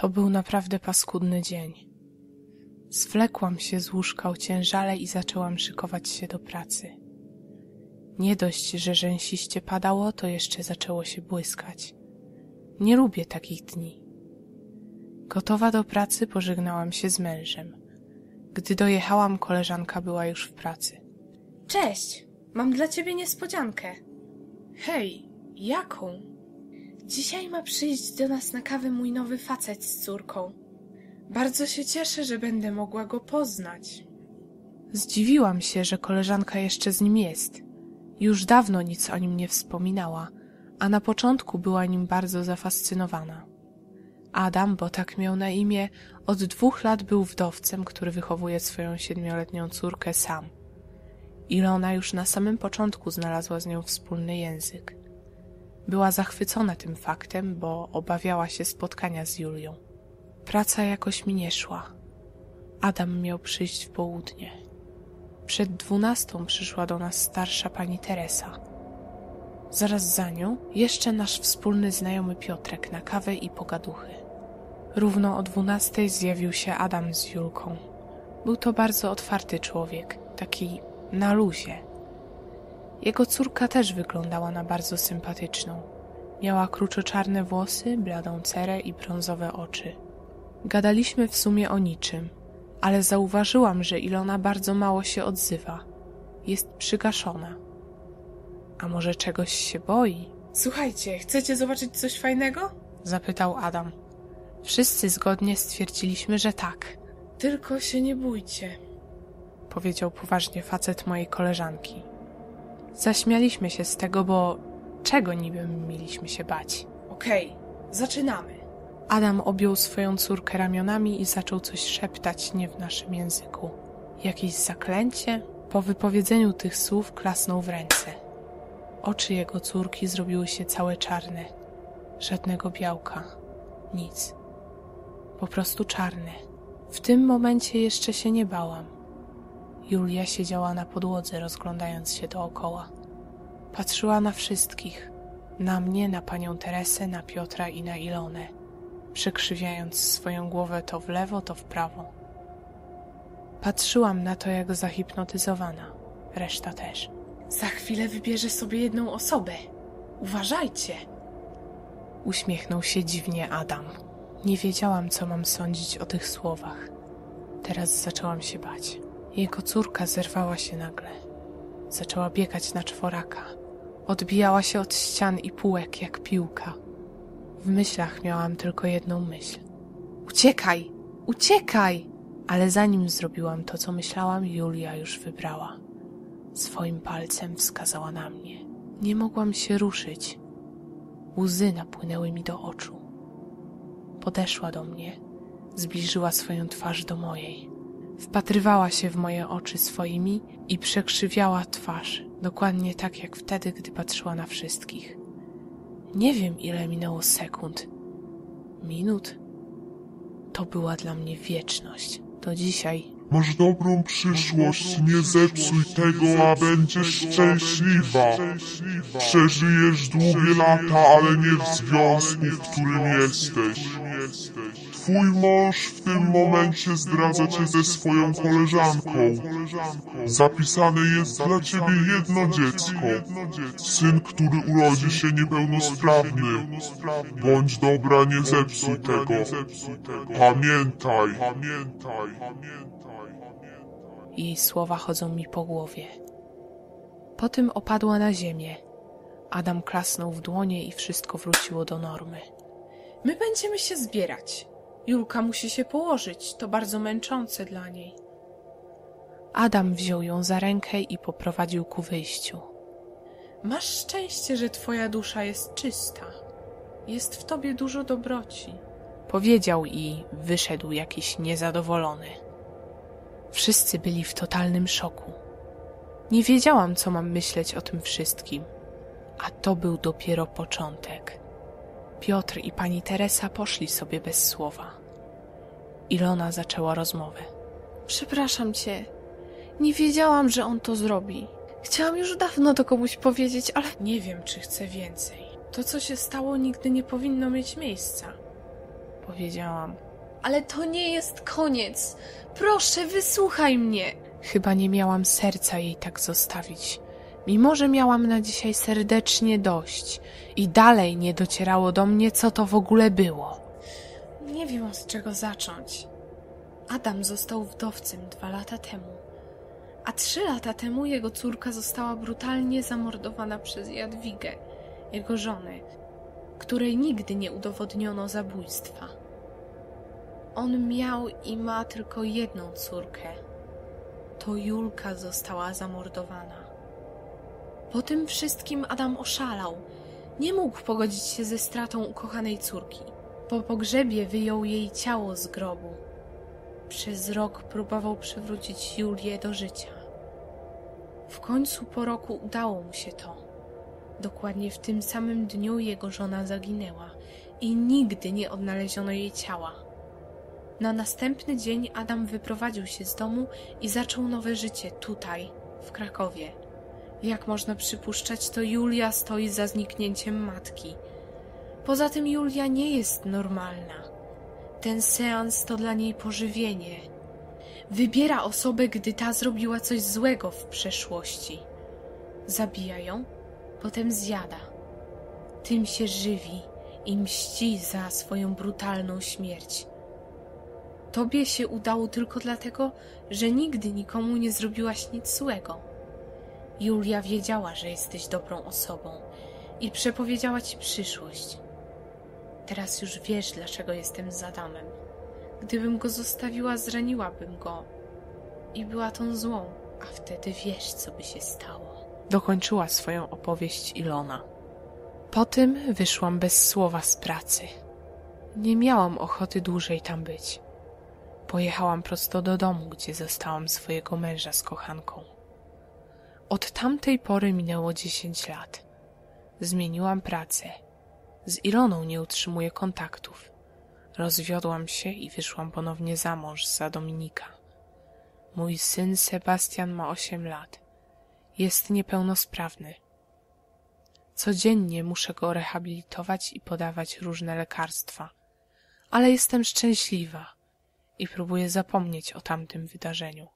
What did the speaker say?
To był naprawdę paskudny dzień. Zwlekłam się z łóżka ociężale i zaczęłam szykować się do pracy. Nie dość, że rzęsiście padało, to jeszcze zaczęło się błyskać. Nie lubię takich dni. Gotowa do pracy pożegnałam się z mężem. Gdy dojechałam, koleżanka była już w pracy. Cześć, mam dla ciebie niespodziankę. Hej, jaką? Dzisiaj ma przyjść do nas na kawę mój nowy facet z córką. Bardzo się cieszę, że będę mogła go poznać. Zdziwiłam się, że koleżanka jeszcze z nim jest. Już dawno nic o nim nie wspominała, a na początku była nim bardzo zafascynowana. Adam, bo tak miał na imię, od dwóch lat był wdowcem, który wychowuje swoją siedmioletnią córkę sam. Ilona już na samym początku znalazła z nią wspólny język. Była zachwycona tym faktem, bo obawiała się spotkania z Julią. Praca jakoś mi nie szła. Adam miał przyjść w południe. Przed dwunastą przyszła do nas starsza pani Teresa. Zaraz za nią jeszcze nasz wspólny znajomy Piotrek na kawę i pogaduchy. Równo o dwunastej zjawił się Adam z Julką. Był to bardzo otwarty człowiek, taki na luzie. Jego córka też wyglądała na bardzo sympatyczną. Miała kruczoczarne włosy, bladą cerę i brązowe oczy. Gadaliśmy w sumie o niczym, ale zauważyłam, że Ilona bardzo mało się odzywa. Jest przygaszona. A może czegoś się boi? Słuchajcie, chcecie zobaczyć coś fajnego? Zapytał Adam. Wszyscy zgodnie stwierdziliśmy, że tak. Tylko się nie bójcie. Powiedział poważnie facet mojej koleżanki. Zaśmialiśmy się z tego, bo czego niby mieliśmy się bać? Okej, zaczynamy. Adam objął swoją córkę ramionami i zaczął coś szeptać nie w naszym języku. Jakieś zaklęcie? Po wypowiedzeniu tych słów klasnął w ręce. Oczy jego córki zrobiły się całe czarne. Żadnego białka. Nic. Po prostu czarne. W tym momencie jeszcze się nie bałam. Julia siedziała na podłodze, rozglądając się dookoła. Patrzyła na wszystkich. Na mnie, na panią Teresę, na Piotra i na Ilonę, przekrzywiając swoją głowę to w lewo, to w prawo. Patrzyłam na to jak zahipnotyzowana. Reszta też. Za chwilę wybierze sobie jedną osobę. Uważajcie. Uśmiechnął się dziwnie Adam. Nie wiedziałam, co mam sądzić o tych słowach. Teraz zaczęłam się bać. Jego córka zerwała się nagle. Zaczęła biegać na czworaka. Odbijała się od ścian i półek jak piłka. W myślach miałam tylko jedną myśl. Uciekaj! Uciekaj! Ale zanim zrobiłam to, co myślałam, Julia już wybrała. Swoim palcem wskazała na mnie. Nie mogłam się ruszyć. Łzy napłynęły mi do oczu. Podeszła do mnie, zbliżyła swoją twarz do mojej. Wpatrywała się w moje oczy swoimi i przekrzywiała twarz, dokładnie tak jak wtedy, gdy patrzyła na wszystkich. Nie wiem, ile minęło sekund. Minut? To była dla mnie wieczność. Do dzisiaj Masz dobrą przyszłość, nie zepsuj tego, a będziesz szczęśliwa. Przeżyjesz długie lata, ale nie w związku, w którym jesteś. Twój mąż w tym momencie zdradza cię ze swoją koleżanką. Zapisane jest dla ciebie jedno dziecko. Syn, który urodzi się niepełnosprawny. Bądź dobra, nie zepsuj tego. Pamiętaj. jej słowa chodzą mi po głowie. Potem opadła na ziemię. Adam klasnął w dłonie i wszystko wróciło do normy. My będziemy się zbierać. Julka musi się położyć, to bardzo męczące dla niej. Adam wziął ją za rękę i poprowadził ku wyjściu. Masz szczęście, że twoja dusza jest czysta. Jest w tobie dużo dobroci. Powiedział i wyszedł jakiś niezadowolony. Wszyscy byli w totalnym szoku. Nie wiedziałam, co mam myśleć o tym wszystkim, a to był dopiero początek. Piotr i pani Teresa poszli sobie bez słowa. Ilona zaczęła rozmowę. Przepraszam cię. Nie wiedziałam, że on to zrobi. Chciałam już dawno to komuś powiedzieć, ale nie wiem, czy chcę więcej. To, co się stało, nigdy nie powinno mieć miejsca. powiedziałam. Ale to nie jest koniec. Proszę, wysłuchaj mnie. Chyba nie miałam serca jej tak zostawić. Mimo, że miałam na dzisiaj serdecznie dość i dalej nie docierało do mnie, co to w ogóle było. Nie wiem, od czego zacząć. Adam został wdowcem dwa lata temu, a trzy lata temu jego córka została brutalnie zamordowana przez Jadwigę, jego żonę, której nigdy nie udowodniono zabójstwa. On miał i ma tylko jedną córkę. To Julka została zamordowana. Po tym wszystkim Adam oszalał. Nie mógł pogodzić się ze stratą ukochanej córki. Po pogrzebie wyjął jej ciało z grobu. Przez rok próbował przywrócić Julię do życia. W końcu po roku udało mu się to. Dokładnie w tym samym dniu jego żona zaginęła i nigdy nie odnaleziono jej ciała. Na następny dzień Adam wyprowadził się z domu i zaczął nowe życie tutaj, w Krakowie. Jak można przypuszczać, to Julia stoi za zniknięciem matki. Poza tym Julia nie jest normalna. Ten seans to dla niej pożywienie. Wybiera osobę, gdy ta zrobiła coś złego w przeszłości. Zabija ją, potem zjada. Tym się żywi i mści za swoją brutalną śmierć. Tobie się udało tylko dlatego, że nigdy nikomu nie zrobiłaś nic złego. Julia wiedziała, że jesteś dobrą osobą i przepowiedziała ci przyszłość. Teraz już wiesz, dlaczego jestem z Adamem. Gdybym go zostawiła, zraniłabym go i była tą złą, a wtedy wiesz, co by się stało. Dokończyła swoją opowieść Ilona. Po tym wyszłam bez słowa z pracy. Nie miałam ochoty dłużej tam być. Pojechałam prosto do domu, gdzie zastałam swojego męża z kochanką. Od tamtej pory minęło dziesięć lat. Zmieniłam pracę. Z Iloną nie utrzymuję kontaktów. Rozwiodłam się i wyszłam ponownie za mąż za Dominika. Mój syn Sebastian ma osiem lat. Jest niepełnosprawny. Codziennie muszę go rehabilitować i podawać różne lekarstwa, ale jestem szczęśliwa i próbuję zapomnieć o tamtym wydarzeniu.